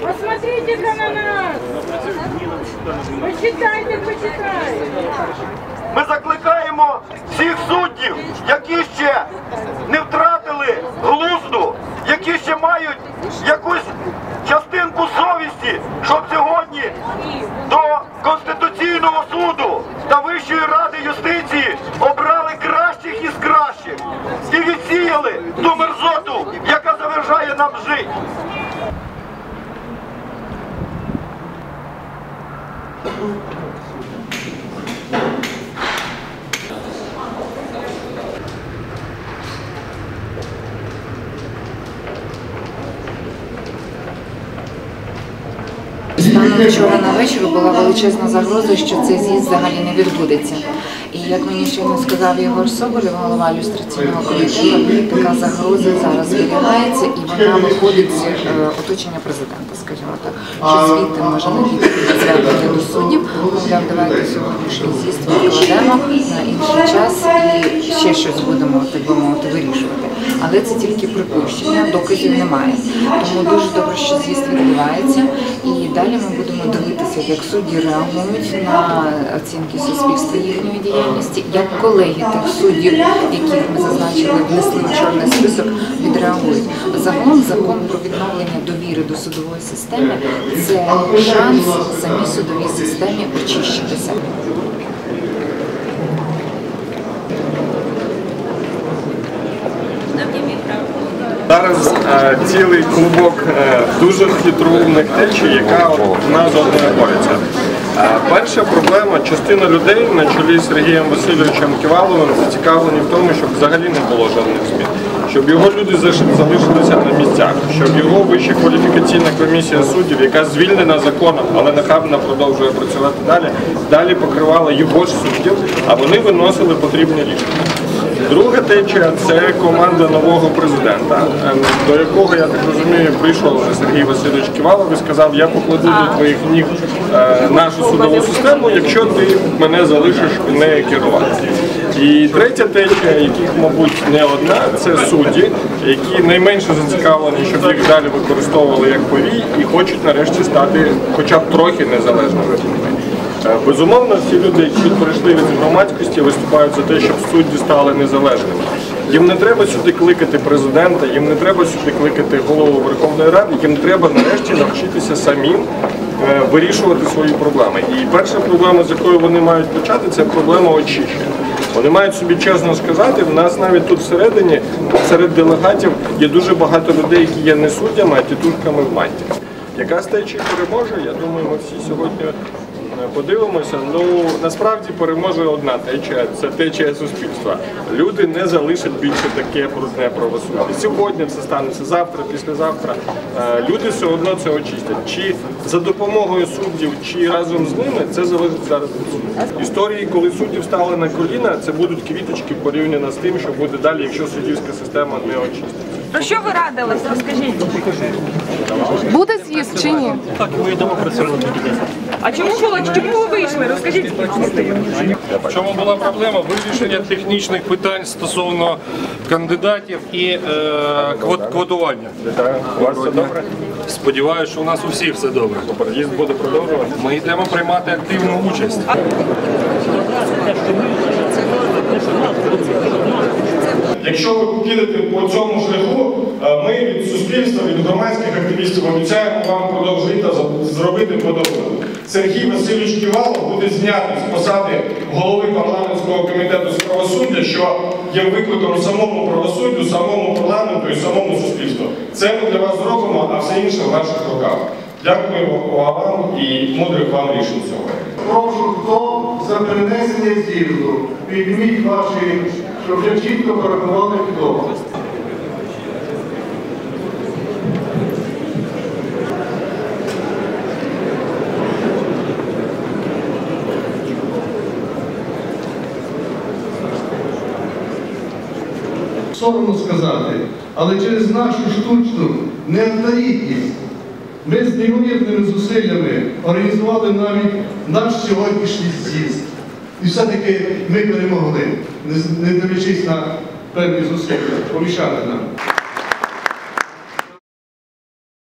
Посмотрите-ка на нас! Почитайте, почитайте! Ми закликаємо всіх суддів, які ще не втратили глузду, які ще мають якусь частинку совісті, щоб сьогодні до Конституційного суду та Вищої ради юстиції обрали кращих із кращих і відсіяли ту мерзоту, яка заважає нам жити. Вчора на вечір була величезна загроза, що цей з'їзд взагалі не відбудеться. І як мені щойно сказав Єгор Соболєв, голова люстраційного комітету, така загроза зараз зберігається і вона виходить з е, оточення президента, скажімо так, що звідти може надійти до суддів. Мовляв, давайте сьогоднішній з'їзд відкладемо на інший час і ще щось будемо так би мовити вирішувати. Але це тільки припущення, доказів немає. Тому дуже добре, що з'їзд відбувається, і далі ми будемо дивитися, як судді реагують на оцінки суспільства їхньої діяльності, як колеги тих суддів, яких ми зазначили, внесли в чорний список, відреагують. Загалом закон про відновлення довіри до судової системи це шанс самій судовій системі очищитися. Зараз е, цілий клубок е, дуже хитроумних течій, яка от бореться. Е, перша проблема частина людей на чолі з Сергієм Васильовичем Ківаловим зацікавлені в тому, щоб взагалі не було жодних змін. Щоб його люди залишилися на місцях, щоб його вища кваліфікаційна комісія суддів, яка звільнена законом, але нахабно продовжує працювати далі, далі покривала його ж суддів, а вони виносили потрібні рішення. Друга течія це команда нового президента, ем, до якого, я так розумію, прийшов Сергій Васильович Ківалов і сказав, я покладу до твоїх ніг е, нашу судову систему, якщо ти мене залишиш нею керувати. І третя течія, яких, мабуть, не одна, це судді, які найменше зацікавлені, щоб їх далі використовували як повій і хочуть нарешті стати хоча б трохи незалежними людьми. Е, Безумовно, всі люди, які прийшли від громадськості, виступають за те, щоб судді стали незалежними. Їм не треба сюди кликати президента, їм не треба сюди кликати голову Верховної Ради, їм треба нарешті навчитися самим е, вирішувати свої проблеми. І перша проблема, з якою вони мають почати, це проблема очищення. Вони мають собі чесно сказати, в нас навіть тут всередині, серед делегатів, є дуже багато людей, які є не суддями, а тітушками в манті. Яка з течій переможе, я думаю, ми всі сьогодні подивимося. Ну насправді переможе одна течія, це течія суспільства. Люди не залишать більше таке брудне правосуддя. Сьогодні це станеться завтра, післязавтра. Е, Люди все одно це очистять. Чи за допомогою суддів, чи разом з ними, це залежить зараз від суддів. Історії, коли судді встали на коліна, це будуть квіточки порівняно з тим, що буде далі, якщо суддівська система не очиститься. Про що ви радились? Розкажіть. Буде з'їзд чи ні? А чому було? Чому ви вийшли? Розкажіть. В чому була проблема? Вирішення технічних питань стосовно кандидатів і е, квот- квотування. У вас все добре? Сподіваюся, що у нас у всіх все добре. Переїзд буде продовжуватися. Ми йдемо приймати активну участь. Якщо ви підете по цьому шляху, е, ми від суспільства, від громадських активістів обіцяємо вам продовжити та за- зробити подарунок. Сергій Васильович Ківалов буде знятий з посади голови парламентського комітету з правосуддя, що є викликом самому правосуддю, самому парламенту і самому суспільству. Це ми для вас зробимо, а все інше в ваших руках. Дякую вам і мудрих вам рішень сьогодні. Прошу, хто за перенесення з'їзду, підніміть ваші, щоб я чітко порахували хто. Соромно сказати, але через нашу штучну неавторітність ми з неймовірними зусиллями організували навіть наш сьогоднішній з'їзд. І все-таки ми перемогли, не дивлячись на певні зусилля, помішали нам.